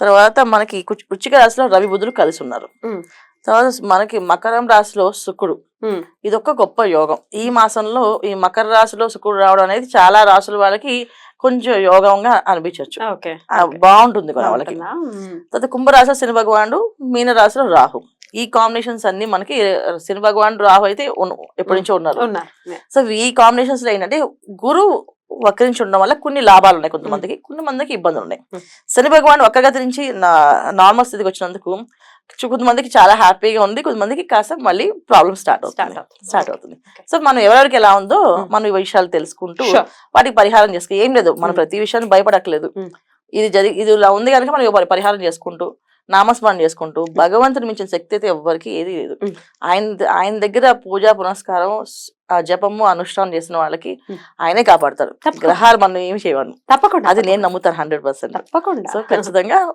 తర్వాత మనకి వృశ్చిక రాశిలో రవి బుధులు కలిసి ఉన్నారు. తర్వాత మనకి మకరం రాశిలో శుక్రుడు. ఒక గొప్ప యోగం. ఈ మాసంలో ఈ మకర రాశిలో శుక్రుడు రావడం అనేది చాలా రాశుల వాళ్ళకి కొంచెం యోగంగా అనిపించవచ్చు బాగుంటుంది కూడా వాళ్ళకి. తర్వాత కుంభరాశిలో శని భగవానుడు మీన రాశిలో రాహు. ఈ కాంబినేషన్స్ అన్ని మనకి శని భగవానుడు రాహు అయితే ఎప్పటి నుంచో ఉన్నారు. ఉన్నారు. సో ఈ కాంబినేషన్స్లో ఏంటంటే గురువు వక్రించి ఉండడం వల్ల కొన్ని లాభాలు ఉన్నాయి కొంతమందికి కొంతమందికి ఇబ్బందులు ఉన్నాయి. శని భగవాన్ వక్రగతి నుంచి నార్మల్ స్థితికి వచ్చినందుకు కొంతమందికి చాలా హ్యాపీగా ఉంది కొంతమందికి కాస్త మళ్ళీ ప్రాబ్లమ్ స్టార్ట్ అవుతుంది స్టార్ట్ అవుతుంది. సో మనం ఎవరెవరికి ఎలా ఉందో. మనం ఈ విషయాలు తెలుసుకుంటూ. వాటికి పరిహారం చేసుకో ఏం లేదు మనం. ప్రతి విషయాన్ని భయపడట్లేదు. ఇది జరిగి ఇది ఇలా ఉంది కనుక మనం పరి- పరిహారం చేసుకుంటూ నామస్మరణ చేసుకుంటూ భగవంతుని మించిన శక్తి అయితే ఎవ్వరికి ఏది లేదు. ఆయన ఆయన దగ్గర పూజా పునస్కారం ఆ జపము అనుష్ఠానం చేసిన వాళ్ళకి. ఆయనే కాపాడతారు. గ్రహాలు మనం ఏమి చేయవను. తప్పకుండా అది నేను నమ్ముతాను హండ్రెడ్ పర్సెంట్. తప్పకుండా. సో ఖచ్చితంగా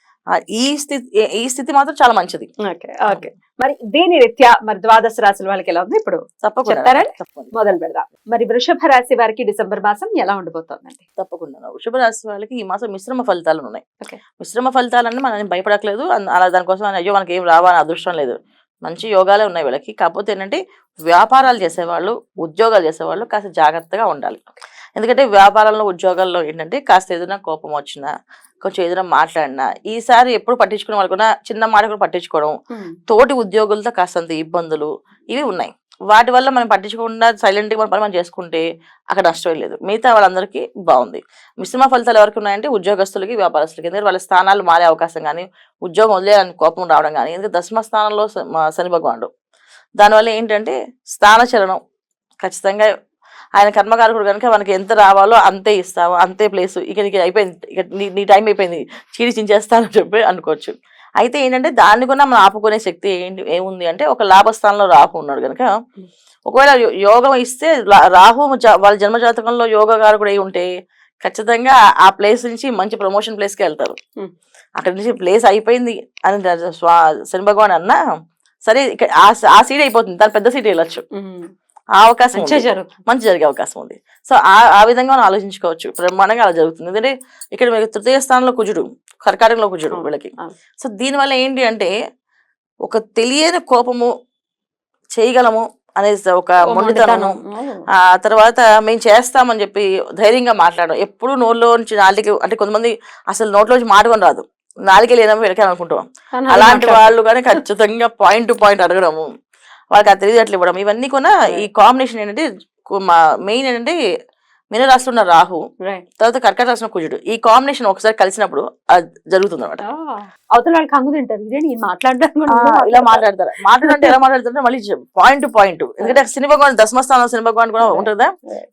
ఈ స్థితి ఈ స్థితి మాత్రం చాలా మంచిది. Okay okay. మరి దీని రీత్యా మరి ద్వాదశ రాశుల వాళ్ళకి ఎలా ఉంది? ఇప్పుడు తప్పకుండా మొదలు పెడదాం. మరి వృషభ రాశి వారికి డిసెంబర్ మాసం ఎలా ఉండబోతోందండి? తప్పకుండా. వృషభ రాశి వాళ్ళకి ఈ మాసం మిశ్రమ ఫలితాలు ఉన్నాయి. మిశ్రమ ఫలితాలన్నీ మనం భయపడట్లేదు. అలా దానికోసం అయ్యో మనకి ఏం రావాలని అదృష్టం లేదు. మంచి యోగాలే ఉన్నాయి వీళ్ళకి. కాకపోతే ఏంటంటే వ్యాపారాలు చేసేవాళ్ళు ఉద్యోగాలు చేసేవాళ్ళు కాస్త జాగ్రత్తగా ఉండాలి. ఎందుకంటే వ్యాపారంలో ఉద్యోగాల్లో ఏంటంటే కాస్త ఏదైనా కోపం వచ్చినా కొంచెం ఏదైనా మాట్లాడినా ఈసారి ఎప్పుడు పట్టించుకునే వాళ్ళకున్నా చిన్న మాట కూడా పట్టించుకోవడం తోటి ఉద్యోగులతో కాస్తంత ఇబ్బందులు ఇవి ఉన్నాయి. వాటి వల్ల మనం పట్టించకుండా సైలెంట్గా మన పని మనం చేసుకుంటే అక్కడ నష్టం లేదు. మిగతా వాళ్ళందరికీ బాగుంది. మిశ్రమ ఫలితాలు ఎవరికి ఉన్నాయంటే ఉద్యోగస్తులకి వ్యాపారస్తులకి. ఎందుకంటే వాళ్ళ స్థానాలు మారే అవకాశం కానీ ఉద్యోగం వదిలేయాలని కోపం రావడం కానీ ఎందుకంటే దశమ స్థానంలో శని భగవానుడు. దానివల్ల ఏంటంటే స్థానచలనం ఖచ్చితంగా ఆయన కర్మకారకుడు కనుక మనకి ఎంత రావాలో అంతే ఇస్తాము అంతే ప్లేస్ ఇక నీకు అయిపోయింది. ఇక నీ నీ టైం అయిపోయింది. చీడి చించేస్తానని చెప్పి అనుకోవచ్చు. అయితే ఏంటంటే దాన్ని కూడా మనం ఆపుకునే శక్తి ఏంటి ఏముంది అంటే ఒక లాభస్థానంలో రాహు ఉన్నాడు కనుక. ఒకవేళ యోగం ఇస్తే రాహు జ- వాళ్ళ జన్మ జాతకంలో యోగకారకుడు అయి ఉంటే ఖచ్చితంగా ఆ ప్లేస్ నుంచి మంచి ప్రమోషన్ ప్లేస్కి వెళ్తారు. అక్కడి నుంచి ప్లేస్ అయిపోయింది అని స్వా శని భగవాన్ అన్నా సరే ఇక్కడ ఆ ఆ సీట్ అయిపోతుంది. దాని పెద్ద సీట్ వెళ్ళొచ్చు. ఆ అవకాశం మంచి జరిగే అవకాశం ఉంది. సో ఆ ఆ విధంగా మనం ఆలోచించుకోవచ్చు. బ్రహ్మాండంగా అలా జరుగుతుంది. ఎందుకంటే ఇక్కడ మీకు తృతీయ స్థానంలో కుజుడు కర్కాటకంలో కుజుడు వీళ్ళకి. సో దీనివల్ల ఏంటి అంటే ఒక తెలియని కోపము చేయగలము అనేది ఒక మొండితనం. ఆ తర్వాత మేము చేస్తామని చెప్పి ధైర్యంగా మాట్లాడడం. ఎప్పుడు నోట్లో నుంచి నాలుగు అంటే కొంతమంది అసలు నోట్లోంచి మాట కూడా రాదు. నాలుగే అనుకుంటాం కానీ అలాంటి వాళ్ళు కానీ ఖచ్చితంగా పాయింట్ టు పాయింట్ అడగడము. వాళ్ళకి అది తెలియదు అట్లా ఇవ్వడం. ఇవన్నీ కూడా ఈ కాంబినేషన్ ఏంటంటే మెయిన్ ఏంటంటే మీనరాశిలో ఉన్న రాహు. తర్వాత కర్కట రాశిలో కుజుడు. ఈ కాంబినేషన్ ఒకసారి కలిసినప్పుడు అది జరుగుతుంది అనమాట అవతల వాళ్ళకి హంగు తింటారు. ఇదే నేను మాట్లాడడానికి కూడా ఇలా మాట్లాడతారు. మాట్లాడంటే ఎలా మాట్లాడతారంటే మళ్ళీ పాయింట్ టు పాయింట్ ఎందుకంటే సినీ భగవాన్ దశమస్థానం సినీ భగవాన్ కూడా ఉంటుంది.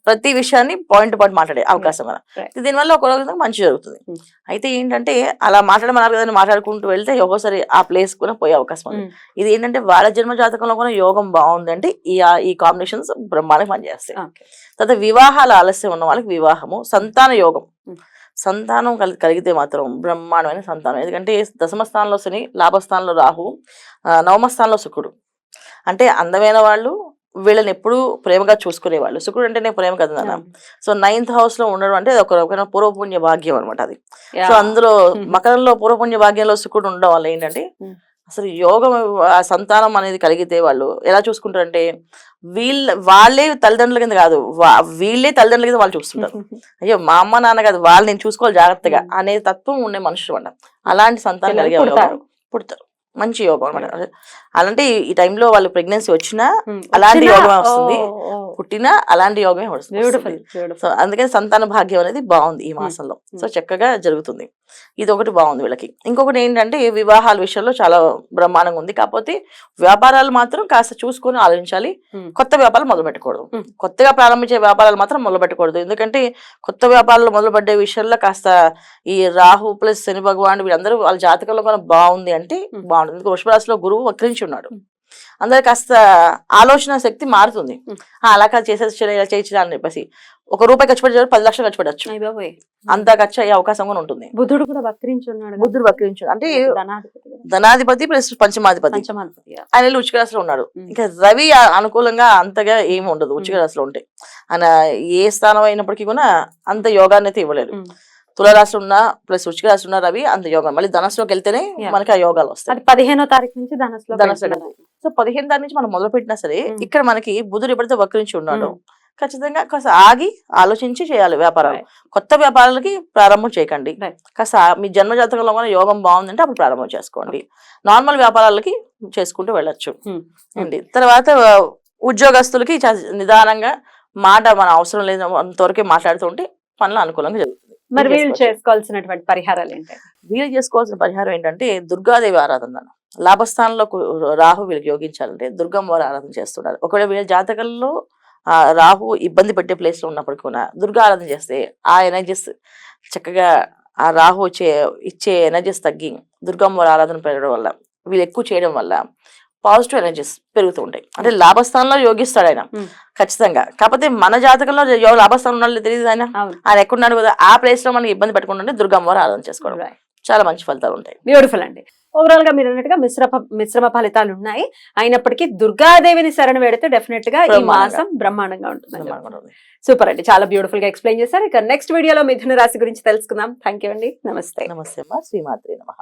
ప్రతి విషయాన్ని పాయింట్ టు పాయింట్ మాట్లాడే అవకాశం కదా. దీనివల్ల ఒక రోజు మంచి జరుగుతుంది. Hmm. అయితే ఏంటంటే అలా మాట్లాడమన్నారు కదా మాట్లాడుకుంటూ వెళ్తే ఒక్కోసారి ఆ ప్లేస్ కూడా పోయే అవకాశం ఉంది. ఉమ్, ఇది ఏంటంటే వాళ్ళ జన్మ జాతకంలో కూడా యోగం బాగుంది అంటే ఈ ఈ కాంబినేషన్స్ బ్రహ్మాండంగా పనిచేస్తాయి. తర్వాత వివాహాల ఆలస్యం ఉన్న వాళ్ళకి వివాహము సంతాన యోగం. సంతానం కలి కలిగితే మాత్రం బ్రహ్మాండమైన సంతానం ఎందుకంటే దశమ స్థానంలో శని లాభస్థానంలో రాహు నవమ స్థానంలో శుక్రుడు అంటే అందమైన వాళ్ళు వీళ్ళని ఎప్పుడూ ప్రేమగా చూసుకునేవాళ్ళు శుక్రుడు అంటేనే ప్రేమ కదా నాన్న సో నైన్త్ హౌస్లో ఉండడం అంటే అది ఒక రకమైన పూర్వపుణ్య భాగ్యం అనమాట అది సో. అందులో. మకరంలో పూర్వపుణ్య భాగ్యంలో శుక్రుడు ఉండడం వల్ల ఏంటంటే. అసలు యోగం సంతానం అనేది కలిగితే వాళ్ళు ఎలా చూసుకుంటారంటే వీళ్ళ వాళ్ళే తల్లిదండ్రుల కింద కాదు వీళ్ళే తల్లిదండ్రుల కింద వాళ్ళు చూస్తుంటారు అయ్యో మా అమ్మ నాన్న కాదు వాళ్ళు నేను చూసుకోవాలి జాగ్రత్తగా. అనే తత్వం ఉండే మనుషులు అన్నమాట. అలాంటి సంతానం కలిగే పుడతారు. మంచి యోగం అనమాట అలాంటి ఈ టైంలో వాళ్ళు ప్రెగ్నెన్సీ వచ్చినా అలాంటి యోగమే వస్తుంది. పుట్టినా అలాంటి యోగమే వస్తుంది. సో అందుకని సంతాన భాగ్యం అనేది బాగుంది ఈ మాసంలో. సో చక్కగా జరుగుతుంది. ఇది ఒకటి బాగుంది వీళ్ళకి. ఇంకొకటి ఏంటంటే వివాహాల విషయంలో చాలా బ్రహ్మాండంగా ఉంది. కాకపోతే వ్యాపారాలు మాత్రం కాస్త చూసుకొని ఆలోచించాలి. కొత్త వ్యాపారాలు మొదలు పెట్టకూడదు. కొత్తగా ప్రారంభించే వ్యాపారాలు మాత్రం మొదలు పెట్టకూడదు ఎందుకంటే కొత్త వ్యాపారాలు మొదలు పెట్టే విషయంలో కాస్త ఈ రాహు ప్లస్ శని భగవాన్ వీళ్ళందరూ వాళ్ళ జాతకంలో కూడా బాగుంది అంటే. బాగుంది ఎందుకంటే వృషభరాశిలో గురువు వక్రించి Hmm. అందరు కాస్త ఆలోచన శక్తి మారుతుంది అలా కాదు చేసేసి ఇలా చేయొచ్చు అని చెప్పేసి ఒక రూపాయి ఖర్చు పెట్టే పది లక్షలు ఖర్చు పెట్టచ్చు. అంత ఖర్చు అయ్యే అవకాశం కూడా ఉంటుంది బుద్ధుడు కూడా వక్రించి ఉన్నాడు కదా. బుద్ధుడు వక్రించి అంటే ధనాధిపతి ప్లస్ పంచమాధిపతి. ఆయన ఉచిక రాశిలో ఉన్నాడు. ఇంకా రవి అనుకూలంగా అంతగా ఏమి ఉండదు ఉచిక. రాశిలో ఉంటే ఆయన ఏ స్థానం అయినప్పటికీ కూడా అంత యోగాన్ని అయితే ఇవ్వలేదు. తులరాశి ఉన్న ప్లస్ ఉచిక రాశి ఉన్న రవి అంత యోగం మళ్ళీ ధనస్సులోకి వెళ్తేనే. మనకి ఆ యోగాలు వస్తాయి పదిహేనో తారీఖు నుంచి ధనస్సులో. సో పదిహేను దాని నుంచి మనం మొదలు పెట్టినా సరే ఉమ్. ఇక్కడ మనకి బుధుడు ఎప్పుడైతే వక్రించి ఉన్నాడో ఉమ్. ఖచ్చితంగా కాస్త ఆగి ఆలోచించి చేయాలి వ్యాపారాలు. కొత్త వ్యాపారాలకి ప్రారంభం చేయకండి. కాస్త మీ జన్మ జాతకంలో కూడా యోగం బాగుందంటే అప్పుడు ప్రారంభం చేసుకోండి నార్మల్ వ్యాపారాలకి చేసుకుంటూ వెళ్ళొచ్చు Hmm. అండి తర్వాత ఉద్యోగస్తులకి నిదానంగా మాట మన అవసరం లేదు అంతవరకే మాట్లాడుతూ ఉంటే పనులు అనుకూలంగా జరుగుతుంది మరి వీళ్ళు. చేసుకోవాల్సినటువంటి పరిహారాలు ఏంటి? వీళ్ళు చేసుకోవాల్సిన పరిహారం ఏంటంటే దుర్గాదేవి ఆరాధన. లాభస్థానంలో రాహు వీళ్ళకి యోగించాలంటే దుర్గమ్మ వారు ఆరాధన చేస్తున్నారు ఒకవేళ వీళ్ళ జాతకంలో ఆ రాహు ఇబ్బంది పెట్టే ప్లేస్లో ఉన్నప్పటికీ కూడా దుర్గా ఆరాధన చేస్తే ఆ ఎనర్జీస్ చక్కగా ఆ రాహు వచ్చే ఇచ్చే ఎనర్జీస్ తగ్గి దుర్గమ్మ వారి ఆరాధన పెరగడం వల్ల వీళ్ళు ఎక్కువ చేయడం వల్ల పాజిటివ్ ఎనర్జీస్ పెరుగుతూ ఉంటాయి. అంటే లాభస్థానంలో యోగిస్తాడు ఆయన. ఖచ్చితంగా. కాకపోతే మన జాతకంలో యో- లాభస్థానం ఉన్నాడు తెలియదు ఆయన. ఆయన ఎక్కడున్నాడు కదా ఆ ప్లేస్లో మనకి ఇబ్బంది పెట్టకుండా ఉంటే దుర్గమ్మ వారు ఆరాధన చేసుకోవడం. చాలా మంచి ఫలితాలు ఉంటాయి. బ్యూటిఫుల్ అండి. ఓవరాల్గా మీరు అన్నట్టుగా మిశ్రమ మిశ్రమ ఫలితాలు ఉన్నాయి. అయినప్పటికీ దుర్గాదేవిని శరణ వేడితే డెఫినెట్గా ఈ. మాసం బ్రహ్మాండంగా ఉంటుంది. సూపర్ అండి. చాలా బ్యూటిఫుల్గా ఎక్స్ప్లెయిన్ చేశారు. ఇక నెక్స్ట్ వీడియోలో మిథున రాశి గురించి తెలుసుకుందాం. థ్యాంక్ అండి. నమస్తే. నమస్తే శ్రీమాత్రి నమ.